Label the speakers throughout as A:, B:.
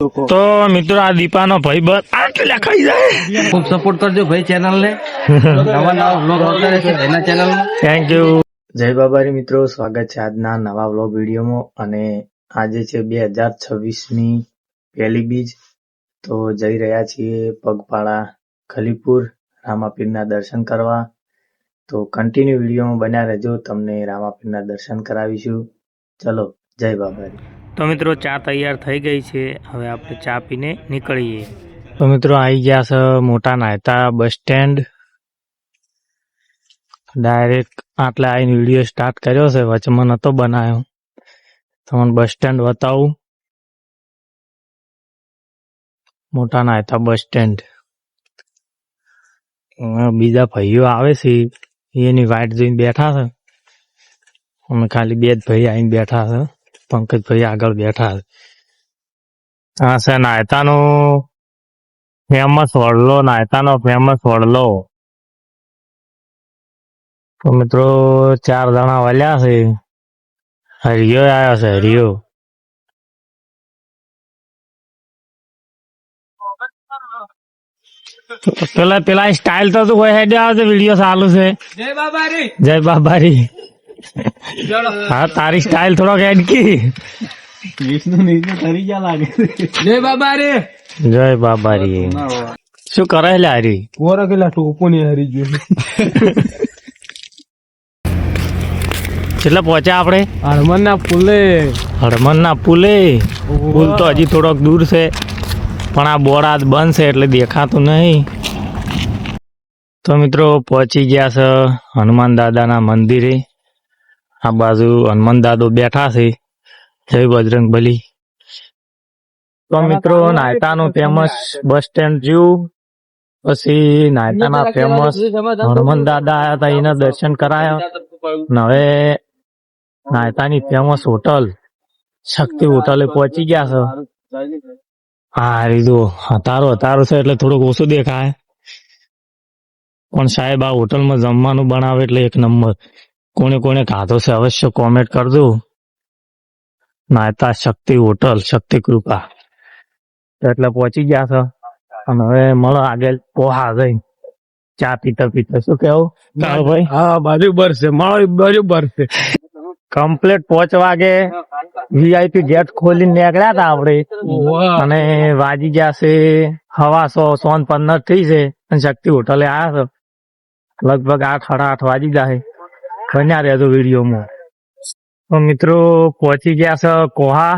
A: તો મિત્રો આ દીપાનો ભાઈ બસ આટલા ખાઈ જાય.
B: ખૂબ સપોર્ટ કરજો ભાઈ ચેનલ ને. નવા નવા બ્લોગ આવતા રહેશે એના ચેનલ
A: થેન્ક યુ
C: જય બાબારી મિત્રો સ્વાગત છે આજના નવા બ્લોગ વિડીયોમાં. અને આજે છે બે હજાર છવ્વીસની પહેલી બીજ. તો જઈ રહ્યા છીએ પગપાળા ખલીપુર રામાપીરના દર્શન કરવા. તો કન્ટિન્યુ વિડીયોમાં બન્યા રહેજો તમને રામાપીરના દર્શન કરાવીશું. ચલો જય બાબારી.
A: તો મિત્રો, ચા તૈયાર થઈ ગઈ છે. હવે આપણે ચા પીને નીકળીએ. તો મિત્રો આવી ગયા છે મોટા નાયતા બસ સ્ટેન્ડ. ડાયરેક્ટ આટલે આવીને વીડિયો સ્ટાર્ટ કર્યો છે. વચમાં નતો બનાવ્યો તમને બસ સ્ટેન્ડ બતાવું. મોટા નાયતા બસ સ્ટેન્ડ. બીજા ભાઈઓ આવે છે. એની વાઇટ જોઈને બેઠા છે. અમે ખાલી બે જ ભાઈ આવીને બેઠા છે. પંકજભાઈ આગળ બેઠા આ છે નાયતાનો ફેમસ વડલો નાયતાનો ફેમસ વડલો. તો મિત્રો ચાર જણા વલ્યા છે. હરિયો આવ્યો છે હરિયો. પેલા પેલા સ્ટાઇલ તો તું હોય હેડે આવે છે વીડિયો ચાલુ છે.
B: જય બાબારી.
A: જય બાબારી. હા તારી સ્ટાઇલ થોડોક એડ કી.
B: વિષ્ણુ નીચે તરી ગયા લાગે. જય બાબારી
A: જય બાબારી શું કરે લે હરી?
B: પોરા કેલા ટોપો ની હરી જો
A: કેટલા પહોંચ્યા આપણે?
B: હનુમાન ના પુલે
A: હળમન ના પુલે પુલ તો હજી થોડોક દૂર છે પણ આ બોરાદ બંધ છે એટલે દેખાતું નહીં. તો મિત્રો પહોંચી ગયા છે હનુમાન દાદાના મંદિરે. આ બાજુ હનુમાન દાદો બેઠા છે. જય બજરંગ બલી. તો મિત્રો નાયતાનું ફેમસ બસ સ્ટેન્ડ જોયું પછી નાયતાના ફેમસ હનુમાન દાદા આવ્યા હતા એના દર્શન કરાયા. હવે નાયતાની ફેમસ હોટલ શક્તિ હોટલે પહોંચી ગયા છે. હા રીધું હતારો હતારો છે એટલે થોડુંક ઓછું દેખાય. પણ સાહેબ આ હોટલમાં જમવાનું બનાવે એટલે એક નંબર. કોને કોને ખાધો છે અવશ્ય કોમેન્ટ કરજો. નાયતા શક્તિ હોટલ શક્તિ કૃપા. એટલે પહોંચી ગયા છો. અને હવે મળો આગળ પોહા જઈ ચા પીતા પીતા. શું કેવું ભાઈ.
B: હા બરાબર છે. મળો બરાબર છે.
A: કમ્પ્લેટ પાંચ વાગે વીઆઈપી ગેટ ખોલી નીકળ્યા હતા આપડે અને વાજી ગયા છે હવા સો સોન પંદર થઈ છે. અને શક્તિ હોટલે આવ્યા છો. લગભગ આઠ સાડા આઠ વાજી જાય બન્યા રહેજો વિડીયોમાં. મિત્રો, પહોંચી ગયા છે કોહા.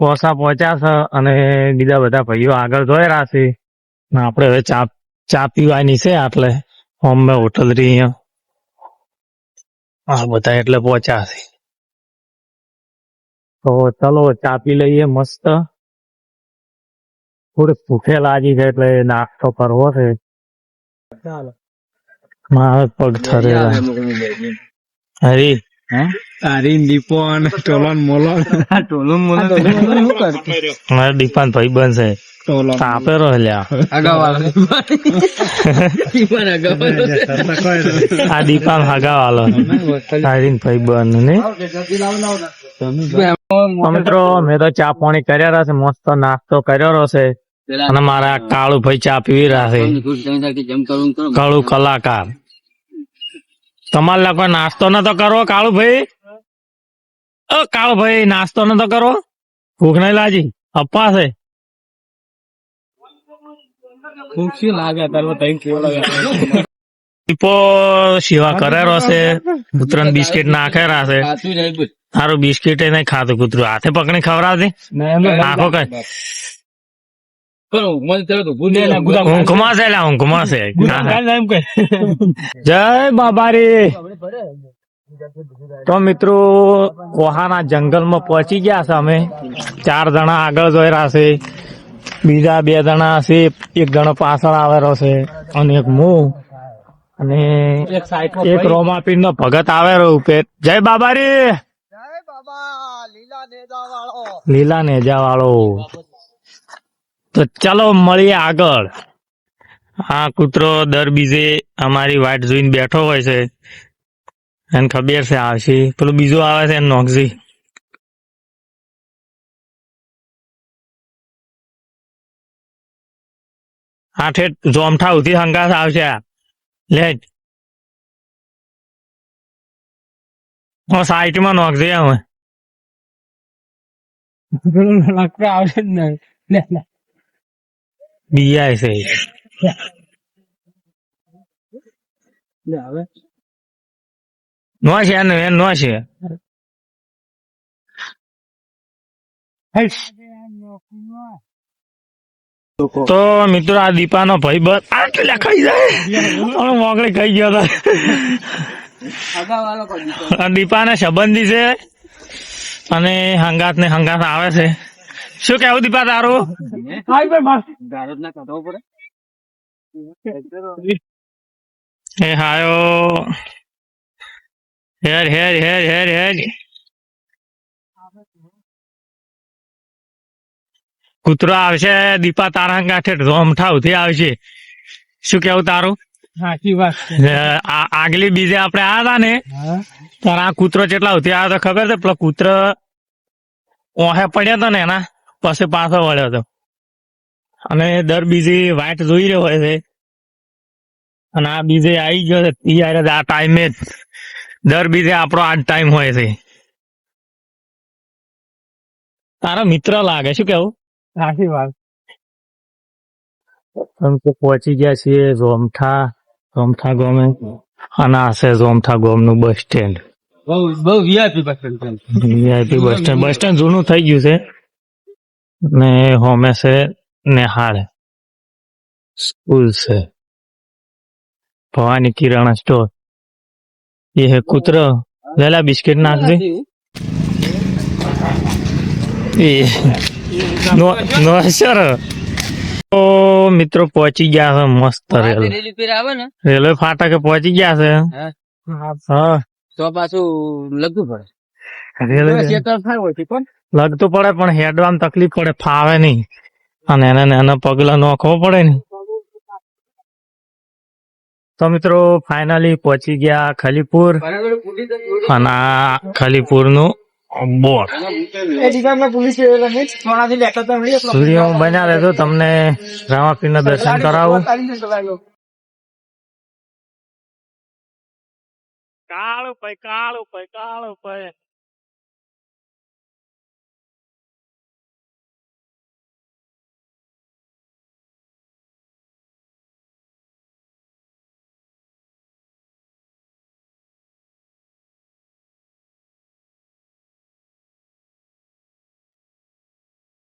A: કોસા પહોંચ્યા છે અને બીજા બધા ભાઈઓ આગળ જોઈ રહ્યા છે. આપણે હવે ચા ચા પીવાની છે આટલે. હોમ હોટલ રહી અહીંયા. હા બધા એટલે પહોંચ્યા છે. તો ચલો ચા પી લઈએ મસ્ત. થોડીક ભૂખે લાગી છે એટલે નાસ્તો કરવો છે. મારે પગ ઠરેલા હરી.
B: તારી દીપોન ટોલન મોલન. ટોલન મોલન શું કરતી?
A: મારે દીપાન ભાઈ બનશે તાપે રહ્યા આ દીપાન હગાવાલો તારીન ભાઈ બન ને. તો મિત્રો મેં તો ચા પાણી કર્યા છે મસ્ત નાસ્તો કર્યો છે. અને મારા કાળુ ભાઈ ચા પીવી રહ્યા કાળુ કલાકાર. તમારે લોકો નાસ્તો નતો કરો કાળુ ભાઈ ઓ કાળુ ભાઈ નાસ્તો નતો કરો ભૂખ નહીં લાજી અપ્પા છે.
B: ખુશી લાગે તારો? તઈ કેવો લાગે?
A: દીપો સેવા કરેલો છે. કૂતરાને બિસ્કિટ નાખેલા છે. સારું બિસ્કિટ નહીં ખાતું કૂતરું. હાથે પકડી ખવડાવતી નાખો કઈ. ઊંઘમાં છે લા, ઊંઘમાં છે જય બાબારી તો મિત્રો કોહાના જંગલમાં પહોંચી ગયા છે અમે ચાર જણા આગળ જોઈ રહ્યા છે બીજા બે જણા છે એક જણો પાછળ આવેલો છે અને એક હું અને એક રોમાપીર નો ભગત આવેલો ઉપેર. જય બાબારી! લીલા નેજા વાળો તો ચાલો મળીએ આગળ. આ કૂતરો દર બીજે અમારી વાટ જોઈને બેઠો હોય છે. એને ખબર છે આવશે પેલું બીજું આવે છે નોકઝી હા ઠેઠ જોમઠા ઉથી હંગાસ આવશે. લેટ હું સાઈટમાં નોકઝી હવે
B: આવશે જ નહીં.
A: બીઆઈ છે. નો છે એનો એન નો છે. તો મિત્રો આ દીપાનો ભાઈ બસ આટલા ખાઈ જાય. મોકળી ખાઈ ગયો હતો. દીપાને સંબંધી છે. અને હંગાત ને હંગાત આવે છે. શું કેવું દીપા તારું?
B: માર. ના કાઢવો પડે
A: એ હાયો. હેર હેર હેર હેર હેર. કૂતરો આવશે દીપા તારા કાંઠે રોમઠા ઉઠી આવશે. શું કેવું તારું?
B: સાચી વાત
A: આગલી બીજે આપણે આ હતા ને તારા આ કૂતરો કેટલા ઉઠી આવ્યો તો ખબર છે પેલો કૂતરો ઓહે પડ્યા હતા ને એના. પછી પાછો વળ્યો હતો. અને દર બીજી વાટ જોઈ રહ્યો હોય છે. અને આ બીજે આવી ગયો છે. ત્યારે આ ટાઈમે દર બીજે આપણો આ ટાઈમ હોય છે. તારા મિત્ર લાગે શું કેવું?
B: સાચી વાત.
A: પહોંચી ગયા છીએ જોમઠા જોમઠા ગોમે. અને આ છે જોમઠા ગામનું બસ સ્ટેન્ડ
B: બહુ બહુ VIP bus stand
A: VIP bus stand bus stand જૂનું થઈ ગયું છે. ને હોમે છે નેહાળ સ્કૂલ છે ભવાની કિરાણા સ્ટોર એ હે કૂતરો લેલા બિસ્કિટ નાખજે એ નો નો સર તો મિત્રો પહોંચી ગયા છે મસ્ત રેલવે રેલવે ફાટકે પહોંચી ગયા છે હા
B: તો પાછું લગવું પડે
A: રેલવે લાગતું પડે પણ હેડવામાં તકલીફ પડે ફાવે નહીં. અને એને એના પગલા નોખવો પડે ને. તો મિત્રો ફાઇનલી પહોંચી ગયા ખલીપુર. અને ખલીપુરનું બોર્ડ. સ્ટુડિયો બન્યા રહેજો તમને રામાપીરના દર્શન કરાવું. કાળું પૈ કાળું પૈ કાળું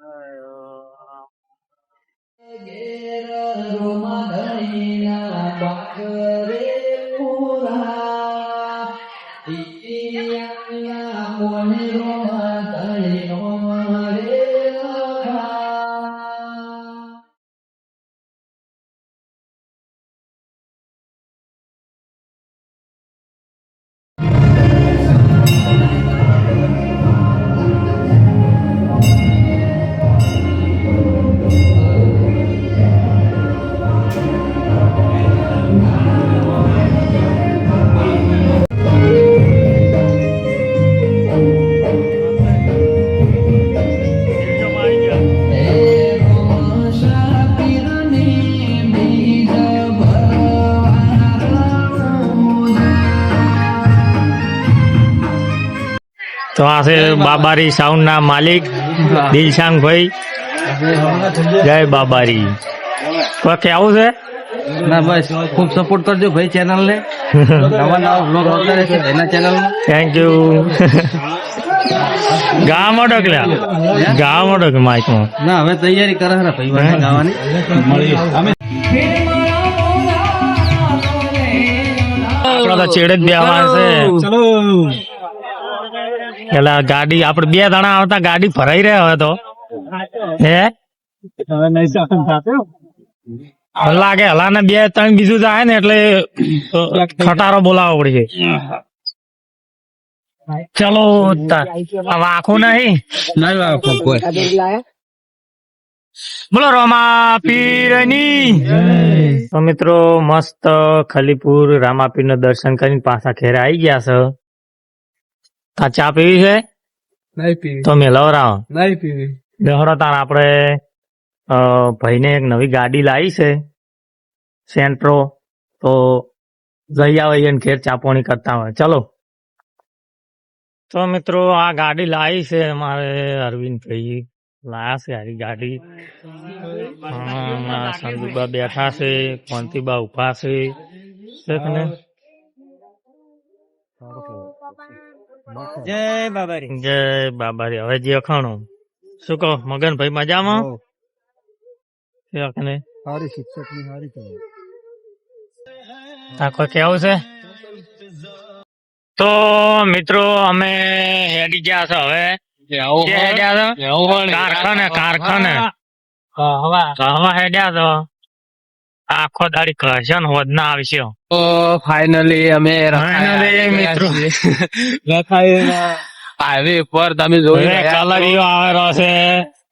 A: ભાઈ તો આ છે બાબારી સાઉન્ડ ના માલિક દિલશાંગ ભાઈ. જય બાબારી. તો કેવું છે?
B: ના બસ. ખૂબ સપોર્ટ કરજો ભાઈ ચેનલ ને. નવા નવા બ્લોગ આવતા રહેશે એના ચેનલ
A: થેન્ક યુ ગામમાં ડકલ્યા ગામ ડક માઇકમાં
B: ના હવે તૈયારી કરે ને ભાઈ ગાવાની.
A: ચેડે જ બેવા છે.
B: ચલો.
A: પેલા ગાડી આપડે બે જણા આવતા ગાડી ભરાઈ રહ્યા હવે તો. હે?
B: હવે નહીં સાથે
A: લાગે હલા ને બે ત્રણ બીજું જાય ને એટલે ખટારો બોલાવવો પડશે ચલો વાંખો નહીં?
B: નહીં કોઈ.
A: બોલો રોમા પીરની. તો મિત્રો મસ્ત ખલીપુર રામાપીરનું દર્શન કરીને પાછા ઘેરે આવી ગયા છે. તા ચા પીવી છે?
B: નહીં પીવી.
A: તો મેલવરાવ
B: નહીં પીવી.
A: દેહરો તાર આપણે ભાઈને એક નવી ગાડી લાવી છે સેન્ટ્રો. તો જઈ આવે એને ઘેર ચાપોણી કરતા હોય. ચલો. તો મિત્રો આ ગાડી લાવી છે અમારે અરવિંદ ભાઈ. લાયા છે આરી ગાડી. સંજુબા બેઠા છે કોંતીબા ઊભા છે. ને?
B: જય બાબારી.
A: જય બાબારી. હવે જે અખાણો. શું કહો? મગનભાઈ મજામાં?
B: સારી શિક્ષકની સારી કહેવાય
A: કેવું છે? તો મિત્રો અમે હેડી ગયા છે હવે. હેડ્યા છે? કારખાને કારખાને. હેડ્યા તો આખો દાડી કરશન હોદ ના આવશે
B: તો ફાઇનલી અમે
A: મિત્રો.
B: હાઈવે પર તમે જોઈ.
A: કલરીઓ આવેલો છે.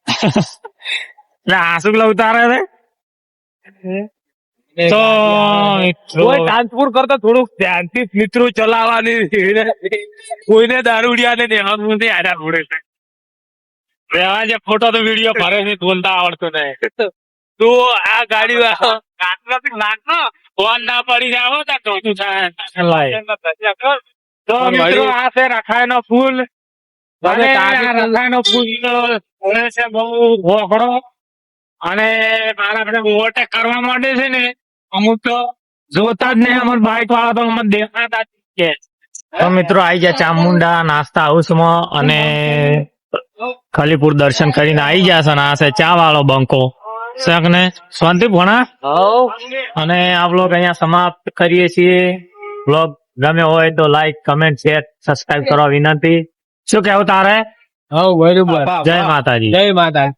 A: એટલે આંસુ ઉતારે છે? તો
B: કોઈ ટ્રાન્સપોર્ટ કરતા થોડુંક ધ્યાનથી મિત્રો ચલાવવાની કોઈને દારૂડિયા ને દેવાનું નથી આડા છે.
A: રેવા જે ફોટો તો વીડિયો ભરે છે બોલતા આવડતું નહીં.
B: તો આ ગાડી વાળો.
A: લાગતો ફોન ના પડી જાવ તો તો મિત્રો આ છે રખાયનો ફૂલ. અને
B: નો
A: રખાયનો ફૂલ છે બહુ વોકડો અને મારા આપણે ઓવરટેક કરવા માંડે છે ને અમુક તો જોતા જ નહીં અમાર બાઇક વાળા તો અમને દેખાતા જ છે તો મિત્રો આવી ગયા ચામુંડા નાસ્તા હાઉસમાં અને ખલીપુર દર્શન કરીને આવી ગયા છે અને આ છે ચા વાળો બંકો. શક ને શાંતિ ભણા? અને આ બ્લોગ અહીંયા સમાપ્ત કરીએ છીએ. બ્લોગ ગમે હોય તો લાઈક કમેન્ટ શેર સબસ્ક્રાઇબ કરવા વિનંતી. શું કેવું તારે?
B: હવ બરોબર.
A: જય માતાજી.
B: જય માતા